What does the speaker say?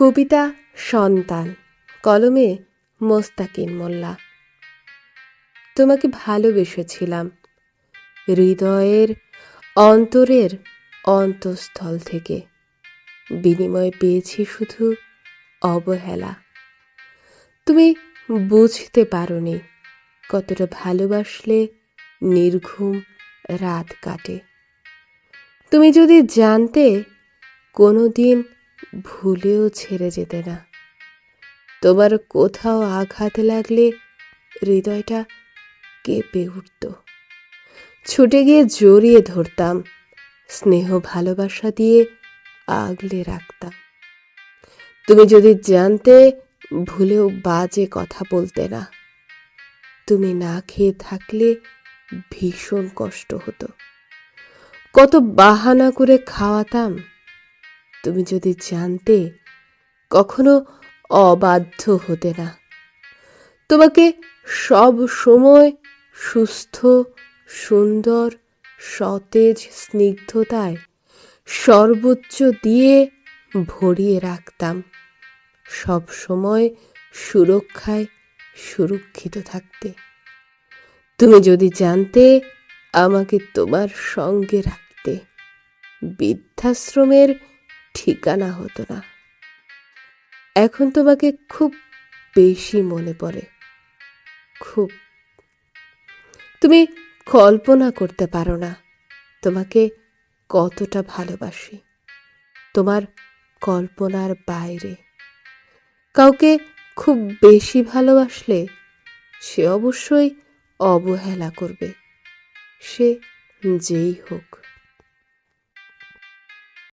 কবিতা সন্তান, কলমে মোস্তাকিন মোল্লা। তোমাকে ভালোবেসেছিলাম। হৃদয়ের অন্তরের অন্তঃস্থল থেকে। বিনিময় পেয়েছি শুধু অবহেলা। তুমি বুঝতে পারোনি কতটা ভালোবাসলে নির্ঘুম রাত কাটে। তুমি যদি জানতে কোনো দিন ভুলেও ছেড়ে যেতে না। তোমার কোথাও আঘাত লাগলে হৃদয়টা কেঁপে উঠত। ছুটে গিয়ে জড়িয়ে ধরতাম, স্নেহ ভালোবাসা দিয়ে আগলে রাখতাম। তুমি যদি জানতে, ভুলেও বাজে কথা বলতে না। তুমি না খেয়ে থাকলে ভীষণ কষ্ট হতো। কত বাহানা করে খাওয়াতাম তুমি যদি জানতে কখনো অবাধ্য হতে না। তোমাকে সব সময় সুস্থ, সুন্দর, সতেজ স্নিগ্ধতায় সর্বোচ্চ দিয়ে ভরিয়ে রাখতাম। সব সময় সুরক্ষায় সুরক্ষিত থাকতে। তুমি যদি জানতে আমাকে তোমার সঙ্গে রাখতে, বৃদ্ধাশ্রমের ঠিকানা হতো না। এখন তোমাকে খুব বেশি মনে পড়ে। খুব। তুমি কল্পনা করতে পারো না তোমাকে কতটা ভালোবাসি। তোমার কল্পনার বাইরে। কাউকে খুব বেশি ভালোবাসলে সে অবশ্যই অবহেলা করবে। সে যেই হোক।